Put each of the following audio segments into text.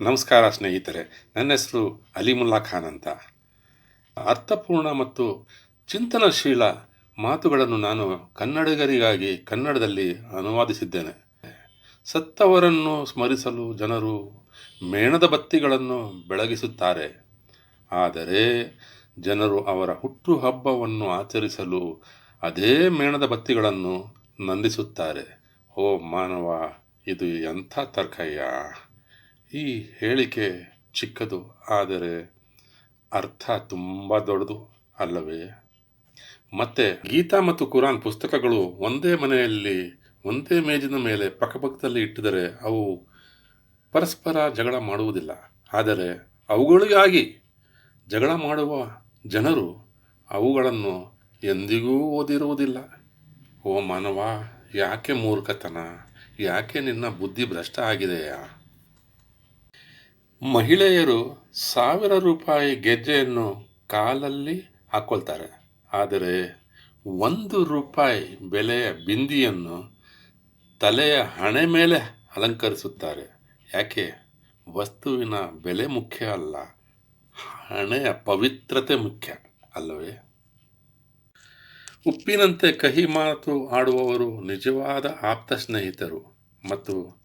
ನಮಸ್ಕಾರ ಸ್ನೇಹಿತರೆ, ನನ್ನ ಹೆಸರು ಅಲಿಮುಲ್ಲಾ ಖಾನ್ ಅಂತ. ಅರ್ಥಪೂರ್ಣ ಮತ್ತು ಚಿಂತನಶೀಲ ಮಾತುಗಳನ್ನು ನಾನು ಕನ್ನಡಿಗರಿಗಾಗಿ ಕನ್ನಡದಲ್ಲಿ ಅನುವಾದಿಸಿದ್ದೇನೆ. ಸತ್ತವರನ್ನು ಸ್ಮರಿಸಲು ಜನರು ಮೇಣದ ಬತ್ತಿಗಳನ್ನು ಬೆಳಗಿಸುತ್ತಾರೆ. ಆದರೆ ಜನರು ಅವರ ಹುಟ್ಟುಹಬ್ಬವನ್ನು ಆಚರಿಸಲು ಅದೇ ಮೇಣದ ಬತ್ತಿಗಳನ್ನು ನಂದಿಸುತ್ತಾರೆ. ಓ ಮಾನವ, ಇದು ಎಂಥ ತರ್ಕಯ್ಯ? ಈ ಹೇಳಿಕೆ ಚಿಕ್ಕದು, ಆದರೆ ಅರ್ಥ ತುಂಬ ದೊಡ್ಡದು ಅಲ್ಲವೇ? ಮತ್ತೆ ಗೀತಾ ಮತ್ತು ಕುರಾನ್ ಪುಸ್ತಕಗಳು ಒಂದೇ ಮನೆಯಲ್ಲಿ, ಒಂದೇ ಮೇಜಿನ ಮೇಲೆ ಪಕ್ಕಪಕ್ಕದಲ್ಲಿ ಇಟ್ಟಿದರೆ ಅವು ಪರಸ್ಪರ ಜಗಳ ಮಾಡುವುದಿಲ್ಲ. ಆದರೆ ಅವುಗಳಿಗಾಗಿ ಜಗಳ ಮಾಡುವ ಜನರು ಅವುಗಳನ್ನು ಎಂದಿಗೂ ಓದಿರುವುದಿಲ್ಲ. ಓ ಮಾನವ, ಯಾಕೆ ಮೂರ್ಖತನ? ಯಾಕೆ ನಿನ್ನ ಬುದ್ಧಿ ಭ್ರಷ್ಟ ಆಗಿದೆಯಾ? ಮಹಿಳೆಯರು ಸಾವಿರ ರೂಪಾಯಿ ಗೆಜ್ಜೆಯನ್ನು ಕಾಲಲ್ಲಿ ಹಾಕ್ಕೊಳ್ತಾರೆ ಆದರೆ ಒಂದು ರೂಪಾಯಿ ಬೆಲೆಯ ಬಿಂದಿಯನ್ನು ತಲೆಯ ಹಣೆ ಮೇಲೆ ಅಲಂಕರಿಸುತ್ತಾರೆ. ಯಾಕೆ? ವಸ್ತುವಿನ ಬೆಲೆ ಮುಖ್ಯ ಅಲ್ಲ, ಹಣೆಯ ಪವಿತ್ರತೆ ಮುಖ್ಯ ಅಲ್ಲವೇ? ಉಪ್ಪಿನಂತೆ ಕಹಿ ಮಾತು ಆಡುವವರು ನಿಜವಾದ ಆಪ್ತ ಸ್ನೇಹಿತರು ಮತ್ತು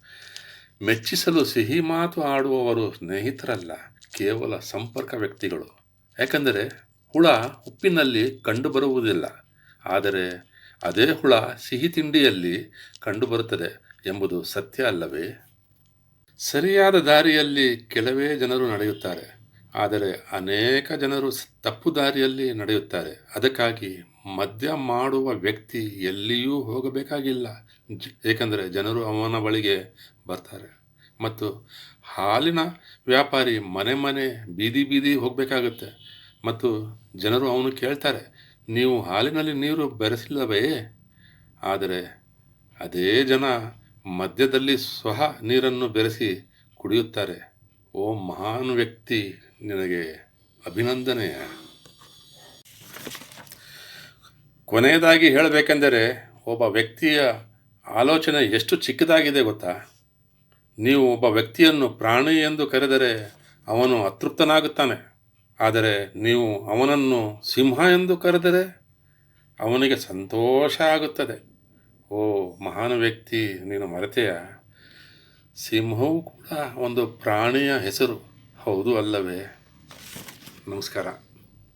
ಮೆಚ್ಚಿಸಲು ಸಿಹಿ ಮಾತು ಆಡುವವರು ಸ್ನೇಹಿತರಲ್ಲ, ಕೇವಲ ಸಂಪರ್ಕ ವ್ಯಕ್ತಿಗಳು. ಯಾಕಂದರೆ ಹುಳ ಉಪ್ಪಿನಲ್ಲಿ ಕಂಡುಬರುವುದಿಲ್ಲ. ಆದರೆ ಅದೇ ಹುಳ ಸಿಹಿ ತಿಂಡಿಯಲ್ಲಿ ಕಂಡುಬರುತ್ತದೆ ಎಂಬುದು ಸತ್ಯ ಅಲ್ಲವೇ? ಸರಿಯಾದ ದಾರಿಯಲ್ಲಿ ಕೆಲವೇ ಜನರು ನಡೆಯುತ್ತಾರೆ. ಆದರೆ ಅನೇಕ ಜನರು ತಪ್ಪು ದಾರಿಯಲ್ಲಿ ನಡೆಯುತ್ತಾರೆ. ಅದಕ್ಕಾಗಿ ಮದ್ಯ ಮಾಡುವ ವ್ಯಕ್ತಿ ಎಲ್ಲಿಯೂ ಹೋಗಬೇಕಾಗಿಲ್ಲ. ಏಕೆಂದರೆ ಜನರು ಅವನ ಬಳಿಗೆ ಬರ್ತಾರೆ. ಮತ್ತು ಹಾಲಿನ ವ್ಯಾಪಾರಿ ಮನೆ ಮನೆ ಬೀದಿ ಬೀದಿ ಹೋಗಬೇಕಾಗುತ್ತೆ. ಮತ್ತು ಜನರು ಅವನು ಕೇಳ್ತಾರೆ, ನೀವು ಹಾಲಿನಲ್ಲಿ ನೀರು ಬೆರೆಸಿಲ್ಲವೇ? ಆದರೆ ಅದೇ ಜನ ಮದ್ಯದಲ್ಲಿ ಸ್ವಹ ನೀರನ್ನು ಬೆರೆಸಿ ಕುಡಿಯುತ್ತಾರೆ. ಓ ಮಹಾನ್ ವ್ಯಕ್ತಿ, ನಿನಗೆ ಅಭಿನಂದನೆಯ ಕೊನೆಯದಾಗಿ ಹೇಳಬೇಕೆಂದರೆ, ಒಬ್ಬ ವ್ಯಕ್ತಿಯ ಆಲೋಚನೆ ಎಷ್ಟು ಚಿಕ್ಕದಾಗಿದೆ ಗೊತ್ತಾ? ನೀವು ಒಬ್ಬ ವ್ಯಕ್ತಿಯನ್ನು ಪ್ರಾಣಿ ಎಂದು ಕರೆದರೆ ಅವನು ಅತೃಪ್ತನಾಗುತ್ತಾನೆ. ಆದರೆ ನೀವು ಅವನನ್ನು ಸಿಂಹ ಎಂದು ಕರೆದರೆ ಅವನಿಗೆ ಸಂತೋಷ ಆಗುತ್ತದೆ. ಓ ಮಹಾನ್ ವ್ಯಕ್ತಿ, ನೀನು ಮರೆತೆಯ? ಸಿಂಹವು ಕೂಡ ಒಂದು ಪ್ರಾಣಿಯ ಹೆಸರು. ಹೌದು ಅಲ್ಲವೇ? ನಮಸ್ಕಾರ.